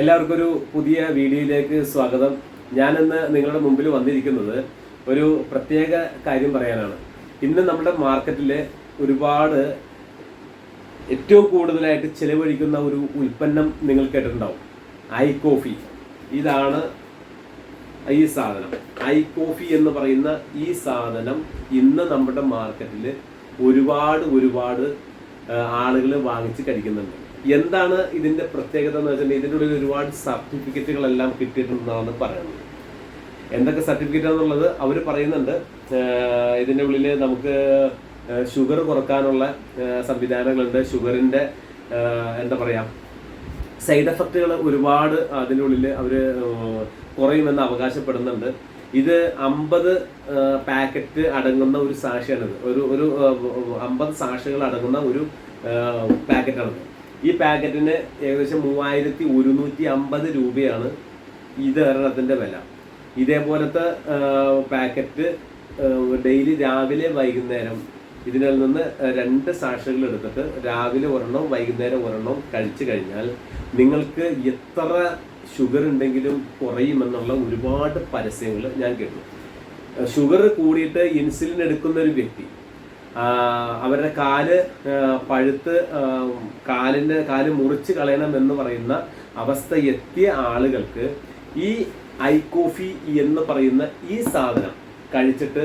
എല്ലാവർക്കും ഒരു പുതിയ വീഡിയോയിലേക്ക് സ്വാഗതം. ഞാനിന്ന് നിങ്ങളുടെ മുമ്പിൽ വന്നിരിക്കുന്നത് ഒരു പ്രത്യേക കാര്യം പറയാനാണ്. ഇന്ന് നമ്മുടെ മാർക്കറ്റിൽ ഒരുപാട് ഏറ്റവും കൂടുതലായിട്ട് ചിലവഴിക്കുന്ന ഒരു ഉൽപ്പന്നം നിങ്ങൾ കേട്ടിട്ടുണ്ടാവും. I coffee. ഇതാണ് ഈ സാധനം. ഐ കോഫി എന്ന് പറയുന്ന ഈ സാധനം ഇന്ന് നമ്മുടെ മാർക്കറ്റിൽ ഒരുപാട് ഒരുപാട് ആളുകൾ വാങ്ങിച്ച് കഴിക്കുന്നുണ്ട്. എന്താണ് ഇതിന്റെ പ്രത്യേകത എന്ന് വെച്ചാൽ ഇതിന്റെ ഉള്ളിൽ ഒരുപാട് സർട്ടിഫിക്കറ്റുകളെല്ലാം കിട്ടിയിട്ടുണ്ടെന്നാണ് പറയുന്നത്. എന്തൊക്കെ സർട്ടിഫിക്കറ്റ് എന്നുള്ളത് അവർ പറയുന്നുണ്ട്. ഇതിന്റെ ഉള്ളിൽ നമുക്ക് ഷുഗർ കുറക്കാനുള്ള സംവിധാനങ്ങളുണ്ട്. ഷുഗറിന്റെ എന്താ പറയുക സൈഡ് എഫക്റ്റുകൾ ഒരുപാട് അതിന്റെ ഉള്ളിൽ അവർ കുറയുമെന്ന് അവകാശപ്പെടുന്നുണ്ട്. ഇത് അമ്പത് പാക്കറ്റ് അടങ്ങുന്ന ഒരു സാക്ഷിയാണിത് ഒരു ഒരു അമ്പത് സാക്ഷികൾ അടങ്ങുന്ന ഒരു പാക്കറ്റാണിത്. ഈ പാക്കറ്റിന് ഏകദേശം മൂവായിരത്തി ഒരുന്നൂറ്റി അമ്പത് രൂപയാണ് ഇത് ഒരെണ്ണത്തിന്റെ വില. ഇതേപോലത്തെ പാക്കറ്റ് ഡെയിലി രാവിലെ വൈകുന്നേരം ഇതിൽ നിന്ന് രണ്ട് സാക്ഷികൾ എടുത്തിട്ട് രാവിലെ ഒരെണ്ണം വൈകുന്നേരം ഒരെണ്ണം കഴിച്ചു കഴിഞ്ഞാൽ നിങ്ങൾക്ക് എത്ര ഷുഗർ ഉണ്ടെങ്കിലും കുറയുമെന്നുള്ള ഒരുപാട് പരസ്യങ്ങൾ ഞാൻ കേട്ടു. ഷുഗർ കൂടിയിട്ട് ഇൻസുലിൻ എടുക്കുന്ന ഒരു വ്യക്തി അവരുടെ കാൽ പഴുത്ത് കാലിന്റെ കാൽ മുറിച്ച് കളയണം എന്ന് പറയുന്ന അവസ്ഥ എത്തിയ ആളുകൾക്ക് ഈ ഐ കോഫി എന്ന് പറയുന്ന ഈ സാധനം കഴിച്ചിട്ട്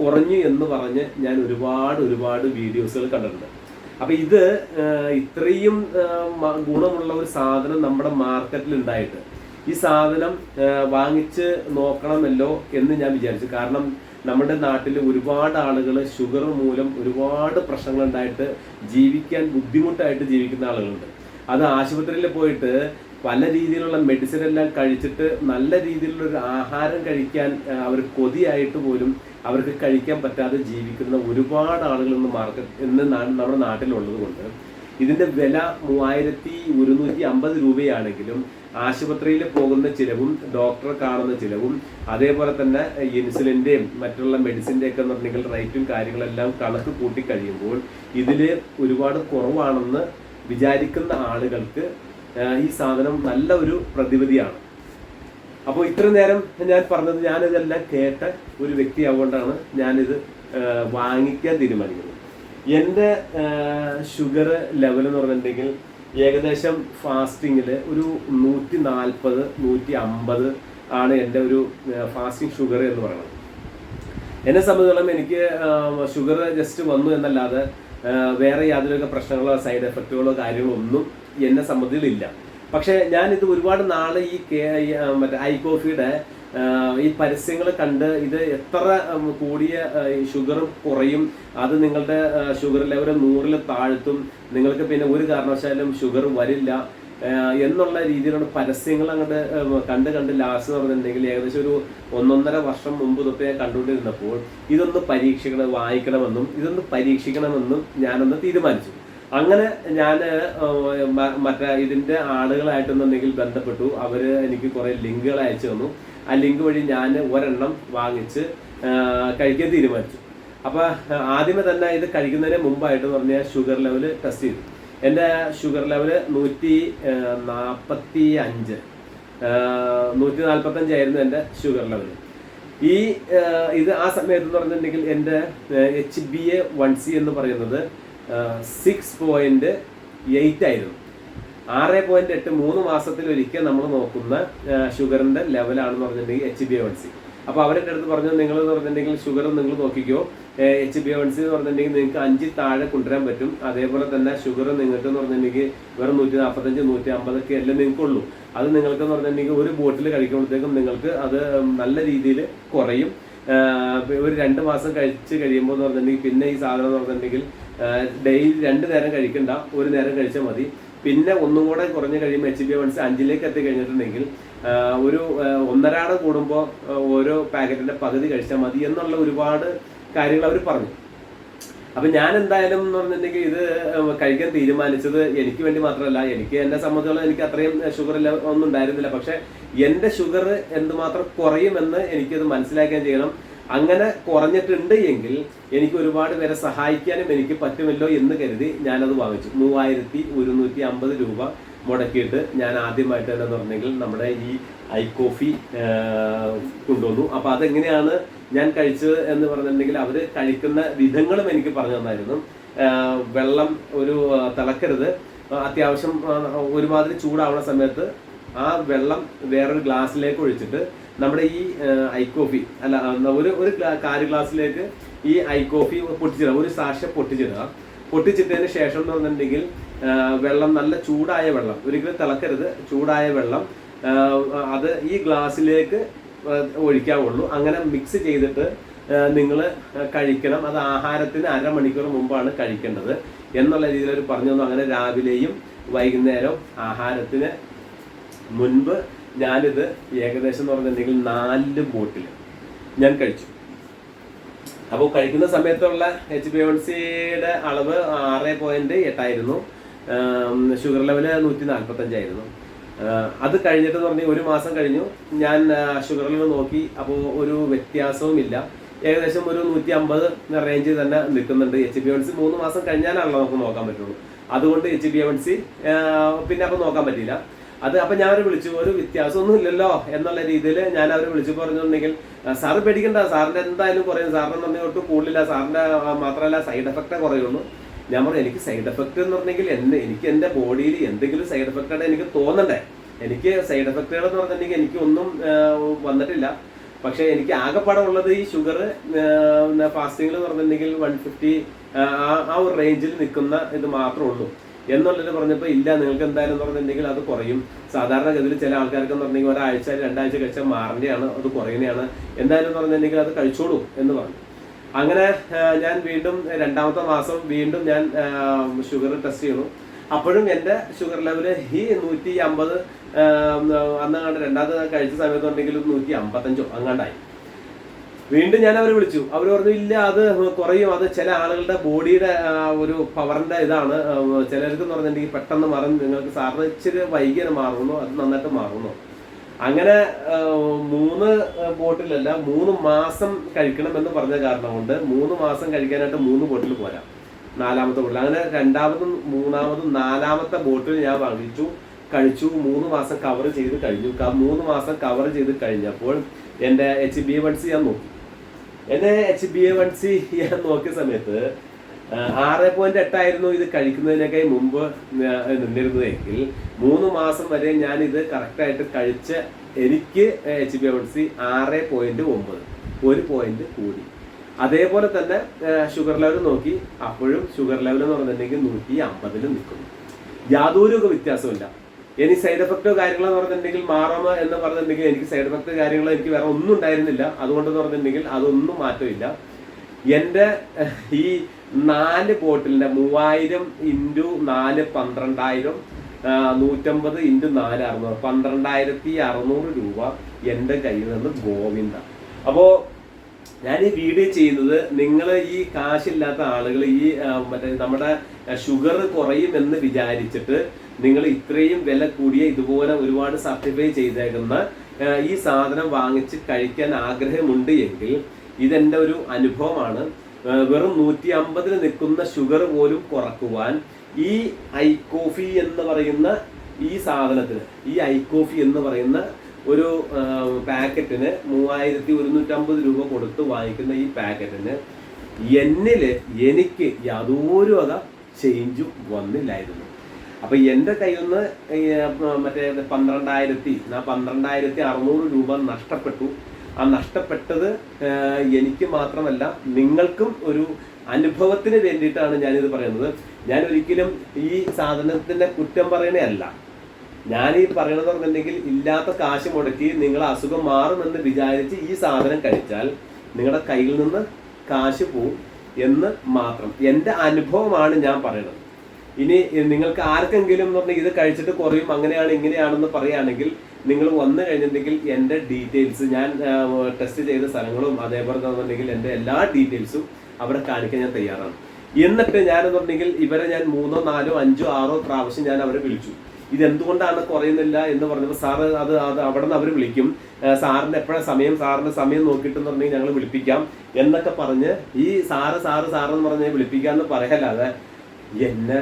കുറഞ്ഞു എന്ന് പറഞ്ഞ് ഞാൻ ഒരുപാട് ഒരുപാട് വീഡിയോസുകൾ കണ്ടിട്ടുണ്ട്. അപ്പം ഇത് ഇത്രയും ഗുണമുള്ള ഒരു സാധനം നമ്മുടെ മാർക്കറ്റിൽ ഉണ്ടായിട്ട് ഈ സാധനം വാങ്ങിച്ച് നോക്കണമല്ലോ എന്ന് ഞാൻ വിചാരിച്ചു. കാരണം നമ്മുടെ നാട്ടിൽ ഒരുപാട് ആളുകൾ ഷുഗർ മൂലം ഒരുപാട് പ്രശ്നങ്ങൾ ഉണ്ടായിട്ട് ജീവിക്കാൻ ബുദ്ധിമുട്ടായിട്ട് ജീവിക്കുന്ന ആളുകളുണ്ട്. അത് ആശുപത്രിയിൽ പോയിട്ട് പല രീതിയിലുള്ള മെഡിസിൻ എല്ലാം കഴിച്ചിട്ട് നല്ല രീതിയിലുള്ള ഒരു ആഹാരം കഴിക്കാൻ അവർ കൊതിയായിട്ട് പോലും അവർക്ക് കഴിക്കാൻ പറ്റാതെ ജീവിക്കുന്ന ഒരുപാട് ആളുകൾ ഇന്ന് മാർക്കറ്റ് ഇന്ന് നമ്മുടെ നാട്ടിലുള്ളത് കൊണ്ട് ഇതിന്റെ വില മൂവായിരത്തി ഒരുന്നൂറ്റി അമ്പത് രൂപയാണെങ്കിലും ആശുപത്രിയിൽ പോകുന്ന ചിലവും ഡോക്ടർ കാണുന്ന ചിലവും അതേപോലെ തന്നെ ഇൻസുലിന്റെയും മറ്റുള്ള മെഡിസിന്റെ ഒക്കെ എന്ന് പറഞ്ഞെങ്കിൽ റേറ്റും കാര്യങ്ങളെല്ലാം കണക്ക് കൂട്ടി കഴിയുമ്പോൾ ഇതിൽ ഒരുപാട് കുറവാണെന്ന് വിചാരിക്കുന്ന ആളുകൾക്ക് ഈ സാധനം നല്ല ഒരു പ്രതിവിധിയാണ്. അപ്പോൾ ഇത്ര നേരം ഞാൻ പറഞ്ഞത് ഞാനിതെല്ലാം കേട്ട ഒരു വ്യക്തി വ്യക്തിയാവുകൊണ്ടാണ് ഞാനിത് വാങ്ങിക്കാൻ തീരുമാനിക്കുന്നത്. എന്റെ ഷുഗർ ലെവൽ എന്ന് പറഞ്ഞിട്ടുണ്ടെങ്കിൽ ഏകദേശം ഫാസ്റ്റിങ്ങിൽ ഒരു നൂറ്റി നാൽപ്പത് നൂറ്റി അമ്പത് ആണ് എന്റെ ഒരു ഫാസ്റ്റിംഗ് ഷുഗർ എന്ന് പറയുന്നത്. എന്നെ സംബന്ധിച്ചോളം എനിക്ക് ഷുഗർ ജസ്റ്റ് വന്നു എന്നല്ലാതെ വേറെ യാതൊരു പ്രശ്നങ്ങളോ സൈഡ് എഫക്റ്റുകളോ കാര്യങ്ങളോ ഒന്നും എന്നെ സംബന്ധിച്ചില്ല പക്ഷേ ഞാൻ ഇത് ഒരുപാട് നാൾ ഈ മറ്റേ ഐ കോഫിയുടെ ഈ പരസ്യങ്ങൾ കണ്ട് ഇത് എത്ര കൂടിയ ഷുഗർ കുറയും അത് നിങ്ങളുടെ ഷുഗർ ലെവൽ നൂറിൽ താഴ്ത്തും നിങ്ങൾക്ക് പിന്നെ ഒരു കാരണവശാലും ഷുഗർ വരില്ല എന്നുള്ള രീതിയിലുള്ള പരസ്യങ്ങൾ അങ്ങോട്ട് കണ്ട് കണ്ട് ലാസ്റ്റ് പറഞ്ഞിട്ടുണ്ടെങ്കിൽ ഏകദേശം ഒരു ഒന്നൊന്നര വർഷം മുമ്പ് തൊട്ട് ഞാൻ കണ്ടുകൊണ്ടിരുന്നപ്പോൾ ഇതൊന്ന് പരീക്ഷിക്കണം വായിക്കണമെന്നും ഇതൊന്ന് പരീക്ഷിക്കണമെന്നും ഞാനൊന്ന് തീരുമാനിച്ചു. അങ്ങനെ ഞാൻ മറ്റേ ഇതിന്റെ ആളുകളായിട്ടൊന്നുണ്ടെങ്കിൽ ബന്ധപ്പെട്ടു അവർ എനിക്ക് കുറേ ലിങ്കുകൾ അയച്ചു തന്നു. ആ ലിങ്ക് വഴി ഞാൻ ഒരെണ്ണം വാങ്ങിച്ച് കഴിക്കാൻ തീരുമാനിച്ചു. അപ്പോൾ ആദ്യമേ തന്നെ ഇത് കഴിക്കുന്നതിന് മുമ്പായിട്ട് പറഞ്ഞാൽ ഷുഗർ ലെവൽ ടെസ്റ്റ് ചെയ്തു. എന്റെ ഷുഗർ ലെവൽ നൂറ്റി നാൽപ്പത്തി അഞ്ച് നൂറ്റി നാൽപ്പത്തഞ്ചായിരുന്നു എന്റെ ഷുഗർ ലെവൽ ഈ ഇത് ആ സമയത്ത് എന്ന് പറഞ്ഞിട്ടുണ്ടെങ്കിൽ എന്റെ H B A one C എന്ന് പറയുന്നത് സിക്സ് പോയിന്റ് എയ്റ്റ് ആയിരുന്നു. ആറ് പോയിന്റ് എട്ട് മൂന്ന് മാസത്തിൽ ഒരിക്കൽ നമ്മൾ നോക്കുന്ന ഷുഗറിന്റെ ലെവലാണെന്ന് പറഞ്ഞിട്ടുണ്ടെങ്കിൽ H B A one C അപ്പോൾ അവരുടെ അടുത്ത് പറഞ്ഞു നിങ്ങൾ എന്ന് പറഞ്ഞിട്ടുണ്ടെങ്കിൽ ഷുഗർ നിങ്ങൾ നോക്കിക്കോ. എച്ച് ബി വൺ സി എന്ന് പറഞ്ഞിട്ടുണ്ടെങ്കിൽ നിങ്ങൾക്ക് അഞ്ചിൽ താഴെ കൊണ്ടുവരാൻ പറ്റും. അതേപോലെ തന്നെ ഷുഗർ നിങ്ങൾക്ക് എന്ന് പറഞ്ഞിട്ടുണ്ടെങ്കിൽ വെറും നൂറ്റി നാൽപ്പത്തഞ്ച് നൂറ്റി അമ്പതൊക്കെ അല്ലേ നിങ്ങൾക്കുള്ളൂ അത് നിങ്ങൾക്ക് എന്ന് പറഞ്ഞിട്ടുണ്ടെങ്കിൽ ഒരു ബോട്ടിൽ കഴിക്കുമ്പോഴത്തേക്കും നിങ്ങൾക്ക് അത് നല്ല രീതിയിൽ കുറയും. ഒരു രണ്ട് മാസം കഴിച്ച് കഴിയുമ്പോൾ എന്ന് പറഞ്ഞിട്ടുണ്ടെങ്കിൽ പിന്നെ ഈ സാധനം എന്ന് പറഞ്ഞിട്ടുണ്ടെങ്കിൽ ഡെയിലി രണ്ട് നേരം കഴിക്കണ്ട ഒരു നേരം കഴിച്ചാൽ മതി. പിന്നെ ഒന്നും കൂടെ കുറഞ്ഞു കഴിയുമ്പോൾ എച്ച് ബി വൺസ് അഞ്ചിലേക്ക് എത്തി കഴിഞ്ഞിട്ടുണ്ടെങ്കിൽ ഒരു ഒന്നരാട് കൂടുമ്പോൾ ഓരോ പാക്കറ്റിന്റെ പകുതി കഴിച്ചാൽ മതി എന്നുള്ള ഒരുപാട് കാര്യങ്ങൾ അവർ പറഞ്ഞു. അപ്പൊ ഞാൻ എന്തായാലും എന്ന് പറഞ്ഞിട്ടുണ്ടെങ്കിൽ ഇത് കഴിക്കാൻ തീരുമാനിച്ചത് എനിക്ക് വേണ്ടി മാത്രമല്ല. എനിക്ക് എന്നെ സംബന്ധിച്ചോളം എനിക്ക് അത്രയും ഷുഗർ ഇല്ല ഒന്നും ഉണ്ടായിരുന്നില്ല. പക്ഷേ എന്റെ ഷുഗർ എന്തുമാത്രം കുറയുമെന്ന് എനിക്കത് മനസ്സിലാക്കാൻ ചെയ്യണം. അങ്ങനെ കുറഞ്ഞിട്ടുണ്ട് എങ്കിൽ എനിക്ക് ഒരുപാട് പേരെ സഹായിക്കാനും എനിക്ക് പറ്റുമല്ലോ എന്ന് കരുതി ഞാനത് വാങ്ങിച്ചു. മൂവായിരത്തി ഒരുന്നൂറ്റി അമ്പത് രൂപ മുടക്കിയിട്ട് ഞാൻ ആദ്യമായിട്ട് തന്നെ പറഞ്ഞെങ്കിൽ നമ്മുടെ ഈ ഐ കോഫി കൊണ്ടുവന്നു. അപ്പോൾ അതെങ്ങനെയാണ് ഞാൻ കഴിച്ചത് എന്ന് പറഞ്ഞിട്ടുണ്ടെങ്കിൽ അവർ കഴിക്കുന്ന വിധങ്ങളും എനിക്ക് പറഞ്ഞു തന്നായിരുന്നു. വെള്ളം ഒരു തിളക്കരുത്. അത്യാവശ്യം ഒരുമാതിരി ചൂടാവുന്ന സമയത്ത് ആ വെള്ളം വേറൊരു ഗ്ലാസ്സിലേക്ക് ഒഴിച്ചിട്ട് നമ്മുടെ ഈ ഐ കോഫി അല്ല ഒരു ഒരു കാര് ഗ്ലാസ്സിലേക്ക് ഈ ഐ കോഫി പൊട്ടിച്ചിടുക ഒരു സാഷ പൊട്ടിച്ചിടുക. പൊട്ടിച്ചിട്ടതിന് ശേഷം എന്ന് പറഞ്ഞിട്ടുണ്ടെങ്കിൽ വെള്ളം നല്ല ചൂടായ വെള്ളം ഒരിക്കലും തിളക്കരുത് ചൂടായ വെള്ളം അത് ഈ ഗ്ലാസ്സിലേക്ക് ഒഴിക്കാവുള്ളൂ. അങ്ങനെ മിക്സ് ചെയ്തിട്ട് നിങ്ങൾ കഴിക്കണം. അത് ആഹാരത്തിന് അരമണിക്കൂർ മുമ്പാണ് കഴിക്കേണ്ടത് എന്നുള്ള രീതിയിൽ അവർ പറഞ്ഞു തന്നു അങ്ങനെ രാവിലെയും വൈകുന്നേരവും ആഹാരത്തിന് മുൻപ് ഞാനിത് ഏകദേശം എന്ന് പറഞ്ഞിട്ടുണ്ടെങ്കിൽ നാല് ബോട്ടിൽ ഞാൻ കഴിച്ചു. അപ്പോൾ കഴിക്കുന്ന സമയത്തുള്ള എച്ച് ബി വൺ സിയുടെ അളവ് ആറ് പോയിന്റ് എട്ടായിരുന്നു. ഷുഗർ ലെവൽ നൂറ്റി നാൽപ്പത്തഞ്ചായിരുന്നു അത് കഴിഞ്ഞിട്ട് എന്ന് പറഞ്ഞാൽ ഒരു മാസം കഴിഞ്ഞു. ഞാൻ ഷുഗർ ലെവൽ നോക്കി. അപ്പോൾ ഒരു വ്യത്യാസവും ഇല്ല. ഏകദേശം ഒരു നൂറ്റി അമ്പത് റേഞ്ചിൽ തന്നെ നിൽക്കുന്നുണ്ട് എച്ച് ബി വൺ സി മൂന്ന് മാസം കഴിഞ്ഞാലാണല്ലോ നമുക്ക് നോക്കാൻ പറ്റുള്ളൂ. അതുകൊണ്ട് എച്ച് ബി വൺ സി പിന്നെ അപ്പോൾ നോക്കാൻ പറ്റിയില്ല. അത് അപ്പൊ ഞാൻ അവരെ വിളിച്ചു. ഒരു വ്യത്യാസമൊന്നും ഇല്ലല്ലോ എന്നുള്ള രീതിയിൽ ഞാൻ അവരെ വിളിച്ചു. പറഞ്ഞിട്ടുണ്ടെങ്കിൽ സാറ് പേടിക്കണ്ട. സാറിന്റെ എന്തായാലും കുറയും. സാറിന് പറഞ്ഞ ഒട്ടും കൂടുതലില്ല. സാറിന്റെ മാത്രമല്ല സൈഡ് എഫക്റ്റേ കുറയുള്ളൂ. ഞാൻ പറഞ്ഞു എനിക്ക് സൈഡ് എഫക്റ്റ് എന്ന് പറഞ്ഞെങ്കിൽ എന്നെ എനിക്ക് എന്റെ ബോഡിയിൽ എന്തെങ്കിലും സൈഡ് എഫക്റ്റ് ആയിട്ട് എനിക്ക് തോന്നണ്ടേ. എനിക്ക് സൈഡ് എഫക്റ്റുകൾ എന്ന് പറഞ്ഞിട്ടുണ്ടെങ്കിൽ എനിക്ക് ഒന്നും വന്നിട്ടില്ല. പക്ഷേ എനിക്ക് ആകെപ്പാടെ ഉള്ളത് ഈ ഷുഗർ ഫാസ്റ്റിംഗിൽ പറഞ്ഞിട്ടുണ്ടെങ്കിൽ വൺ ഫിഫ്റ്റി ആ ഒരു റേഞ്ചിൽ നിൽക്കുന്ന ഇത് മാത്രമേ ഉള്ളൂ. എന്നുള്ളത് പറഞ്ഞപ്പോൾ ഇല്ല നിങ്ങൾക്ക് എന്തായാലും പറഞ്ഞിട്ടുണ്ടെങ്കിൽ അത് കുറയും. സാധാരണഗതിയിൽ ചില ആൾക്കാർക്ക് എന്ന് പറഞ്ഞെങ്കിൽ ഒരാഴ്ച രണ്ടാഴ്ച കഴിച്ചാൽ മാറേണ്ടതാണ് അത് കുറയുന്നതാണ്. എന്തായാലും പറഞ്ഞിട്ടുണ്ടെങ്കിൽ അത് കഴിച്ചോളൂ എന്ന് പറഞ്ഞു. അങ്ങനെ ഞാൻ വീണ്ടും രണ്ടാമത്തെ മാസം വീണ്ടും ഞാൻ ഷുഗർ ടെസ്റ്റ് ചെയ്യുന്നു അപ്പോഴും എന്റെ ഷുഗർ ലെവൽ ഈ നൂറ്റി അമ്പത് അന്നങ്ങാണ്ട് രണ്ടാമത് കഴിച്ച സമയത്തുണ്ടെങ്കിൽ നൂറ്റി അമ്പത്തഞ്ചോ അങ്ങാണ്ടായി. വീണ്ടും ഞാൻ അവരെ വിളിച്ചു. അവർ പറഞ്ഞു ഇല്ല അത് കുറയും. അത് ചില ആളുകളുടെ ബോഡിയുടെ ഒരു പവറിന്റെ ഇതാണ്. ചിലർക്ക് എന്ന് പറഞ്ഞിട്ടുണ്ടെങ്കിൽ പെട്ടെന്ന് മാറും. നിങ്ങൾക്ക് സാറിന് ഇച്ചിരി വൈകിയാണ് മാറുന്നു. അത് നന്നായിട്ട് മാറുന്നു. അങ്ങനെ മൂന്ന് ബോട്ടിലല്ല മൂന്ന് മാസം കഴിക്കണം എന്ന് പറഞ്ഞ കാരണം കൊണ്ട് മൂന്ന് മാസം കഴിക്കാനായിട്ട് മൂന്ന് ബോട്ടിൽ പോരാ. നാലാമത്തെ ബോട്ടിൽ. അങ്ങനെ രണ്ടാമതും മൂന്നാമതും നാലാമത്തെ ബോട്ടിൽ ഞാൻ വാങ്ങിച്ചു കഴിച്ചു. മൂന്ന് മാസം കവർ ചെയ്ത് കഴിഞ്ഞു. മൂന്ന് മാസം കവർ ചെയ്ത് കഴിഞ്ഞപ്പോൾ എന്റെ എച്ച് ബി വൺ സി ഞാൻ നോക്കി. എന്നെ H B A one C ഞാൻ നോക്കിയ സമയത്ത് ആറ് പോയിന്റ് എട്ടായിരുന്നു ഇത് കഴിക്കുന്നതിനൊക്കെ മുമ്പ് നിന്നിരുന്നതെങ്കിൽ മൂന്ന് മാസം വരെ ഞാൻ ഇത് കറക്റ്റായിട്ട് കഴിച്ച എനിക്ക് എച്ച് ബി വൺ സി ആറ് പോയിന്റ് ഒമ്പത് ഒരു പോയിന്റ് കൂടി. അതേപോലെ തന്നെ ഷുഗർ ലെവൽ നോക്കി അപ്പോഴും ഷുഗർ ലെവൽ എന്ന് പറഞ്ഞിട്ടുണ്ടെങ്കിൽ നൂറ്റി അമ്പതിൽ നിൽക്കുന്നു. യാതൊരു വ്യത്യാസമില്ല ഇനി സൈഡ് എഫക്റ്റോ കാര്യങ്ങളോ എന്ന് പറഞ്ഞിട്ടുണ്ടെങ്കിൽ മാറാമ എന്ന് പറഞ്ഞിട്ടുണ്ടെങ്കിൽ എനിക്ക് സൈഡ് എഫക്റ്റ് കാര്യങ്ങളോ എനിക്ക് വേറെ ഒന്നും ഉണ്ടായിരുന്നില്ല. അതുകൊണ്ടെന്ന് പറഞ്ഞിട്ടുണ്ടെങ്കിൽ അതൊന്നും മാറ്റമില്ല. എന്റെ ഈ നാല് ബോട്ടിലിന്റെ മൂവായിരം ഇന്റു നാല് പന്ത്രണ്ടായിരം നൂറ്റമ്പത് ഇന്റു നാല് അറുന്നൂറ്. പന്ത്രണ്ടായിരത്തി അറുന്നൂറ് രൂപ എന്റെ കയ്യിൽ നിന്ന് ഗോവിന്ദ. അപ്പോൾ ഞാൻ ഈ വീഡിയോ ചെയ്യുന്നത് നിങ്ങൾ ഈ കാശില്ലാത്ത ആളുകൾ ഈ മറ്റേ നമ്മുടെ ഷുഗർ കുറയും എന്ന് വിചാരിച്ചിട്ട് നിങ്ങൾ ഇത്രയും വില കൂടിയ ഇതുപോലെ ഒരുപാട് സർട്ടിഫൈ ചെയ്തേക്കുന്ന ഈ സാധനം വാങ്ങിച്ച് കഴിക്കാൻ ആഗ്രഹമുണ്ട് എങ്കിൽ ഇതെന്റെ ഒരു അനുഭവമാണ്. വെറും നൂറ്റി അമ്പതിൽ നിൽക്കുന്ന ഷുഗർ പോലും കുറക്കുവാൻ ഈ ഐ കോഫി എന്ന് പറയുന്ന ഈ സാധനത്തിന് ഈ ഐ കോഫി എന്ന് പറയുന്ന ഒരു പാക്കറ്റിന് മൂവായിരത്തി ഒരുന്നൂറ്റമ്പത് രൂപ കൊടുത്ത് വാങ്ങിക്കുന്ന ഈ പാക്കറ്റിന് എന്നിൽ എനിക്ക് യാതൊരു വക ചേഞ്ചും വന്നില്ലായിരുന്നു. അപ്പം എന്റെ കയ്യിൽ നിന്ന് മറ്റേ പന്ത്രണ്ടായിരത്തി പന്ത്രണ്ടായിരത്തി അറുന്നൂറ് രൂപ നഷ്ടപ്പെട്ടു. ആ നഷ്ടപ്പെട്ടത് എനിക്ക് മാത്രമല്ല നിങ്ങൾക്കും ഒരു അനുഭവത്തിന് വേണ്ടിയിട്ടാണ് ഞാനിത് പറയുന്നത്. ഞാൻ ഒരിക്കലും ഈ സാധനത്തിന്റെ കുറ്റം പറയണേ അല്ല ഞാൻ ഈ പറയണത് പറഞ്ഞിട്ടുണ്ടെങ്കിൽ ഇല്ലാത്ത കാശ് മുടക്കി നിങ്ങൾ അസുഖം മാറുമെന്ന് വിചാരിച്ച് ഈ സാധനം കഴിച്ചാൽ നിങ്ങളുടെ കയ്യിൽ നിന്ന് കാശ് പോവും എന്ന് മാത്രം. എന്റെ അനുഭവമാണ് ഞാൻ പറയണത്. ഇനി നിങ്ങൾക്ക് ആർക്കെങ്കിലും എന്ന് പറഞ്ഞാൽ ഇത് കഴിച്ചിട്ട് കുറയും അങ്ങനെയാണ് ഇങ്ങനെയാണെന്ന് പറയുകയാണെങ്കിൽ നിങ്ങൾ വന്നു കഴിഞ്ഞിട്ടുണ്ടെങ്കിൽ എന്റെ ഡീറ്റെയിൽസ് ഞാൻ ടെസ്റ്റ് ചെയ്ത സ്ഥലങ്ങളും അതേപോലെ തന്നിട്ടുണ്ടെങ്കിൽ എന്റെ എല്ലാ ഡീറ്റെയിൽസും അവിടെ കാണിക്കാൻ ഞാൻ തയ്യാറാണ്. എന്നിട്ട് ഞാനെന്ന് പറഞ്ഞെങ്കിൽ ഇവരെ ഞാൻ മൂന്നോ നാലോ അഞ്ചോ ആറോ പ്രാവശ്യം ഞാൻ അവരെ വിളിച്ചു. ഇതെന്തുകൊണ്ടാണ് കുറയുന്നില്ല എന്ന് പറഞ്ഞപ്പോൾ സാറ് അത് അത് അവിടെ നിന്ന് അവർ വിളിക്കും സാറിന് എപ്പോഴാണ് സമയം? സാറിന് സമയം നോക്കിയിട്ടെന്ന് പറഞ്ഞാൽ ഞങ്ങൾ വിളിപ്പിക്കാം എന്നൊക്കെ പറഞ്ഞ് ഈ സാറ് സാറ് സാറെന്ന് പറഞ്ഞ് വിളിപ്പിക്കാമെന്ന് പറയല്ലാതെ എന്നെ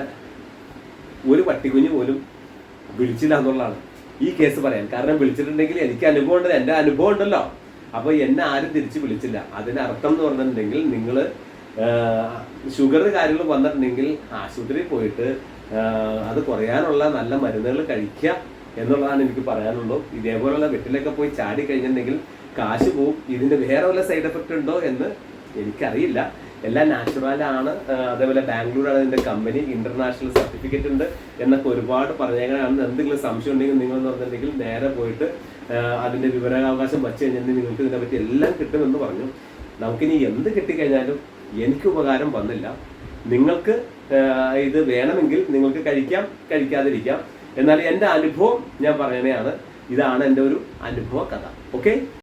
ഒരു പട്ടിക്കുഞ്ഞ് പോലും വിളിച്ചില്ല എന്നുള്ളതാണ്. ഈ കേസ് പറയാൻ. കാരണം വിളിച്ചിട്ടുണ്ടെങ്കിൽ എനിക്ക് അനുഭവം ഉണ്ട് എന്റെ അനുഭവം ഉണ്ടല്ലോ. അപ്പോൾ എന്നെ ആരും തിരിച്ച് വിളിച്ചില്ല. അതിന് അർത്ഥം എന്ന് പറഞ്ഞിട്ടുണ്ടെങ്കിൽ നിങ്ങൾ ഷുഗർ കാര്യങ്ങൾ വന്നിട്ടുണ്ടെങ്കിൽ ആശുപത്രിയിൽ പോയിട്ട് അത് കുറയാനുള്ള നല്ല മരുന്നുകൾ കഴിക്കുക എന്നുള്ളതാണ് എനിക്ക് പറയാനുള്ളൂ. ഇതേപോലുള്ള വെട്ടിലൊക്കെ പോയി ചാടി കഴിഞ്ഞിട്ടുണ്ടെങ്കിൽ കാശ് പോവും. ഇതിന്റെ വേറെ വല്ല സൈഡ് എഫക്റ്റ് ഉണ്ടോ എന്ന് എനിക്കറിയില്ല. എല്ലാം നാച്ചുറലാണ് അതേപോലെ ബാംഗ്ലൂരാണ് ഇതിന്റെ കമ്പനി ഇന്റർനാഷണൽ സർട്ടിഫിക്കറ്റ് ഉണ്ട് എന്നൊക്കെ ഒരുപാട് പറഞ്ഞേക്കാനാണ് എന്തെങ്കിലും സംശയം ഉണ്ടെങ്കിൽ നിങ്ങൾ എന്ന് പറഞ്ഞിട്ടുണ്ടെങ്കിൽ നേരെ പോയിട്ട് അതിന്റെ വിവരാവകാശം വച്ചു കഴിഞ്ഞാൽ നിങ്ങൾക്ക് ഇതിനെ പറ്റി എല്ലാം കിട്ടുമെന്ന് പറഞ്ഞു. നമുക്കിനി എന്ത് കിട്ടിക്കഴിഞ്ഞാലും എനിക്ക് ഉപകാരം വന്നില്ല. നിങ്ങൾക്ക് ഇത് വേണമെങ്കിൽ നിങ്ങൾക്ക് കഴിക്കാം കഴിക്കാതിരിക്കാം. എന്നാൽ എന്റെ അനുഭവം ഞാൻ പറയണതാണ് ഇതാണ് എന്റെ ഒരു അനുഭവ കഥ. ഓക്കെ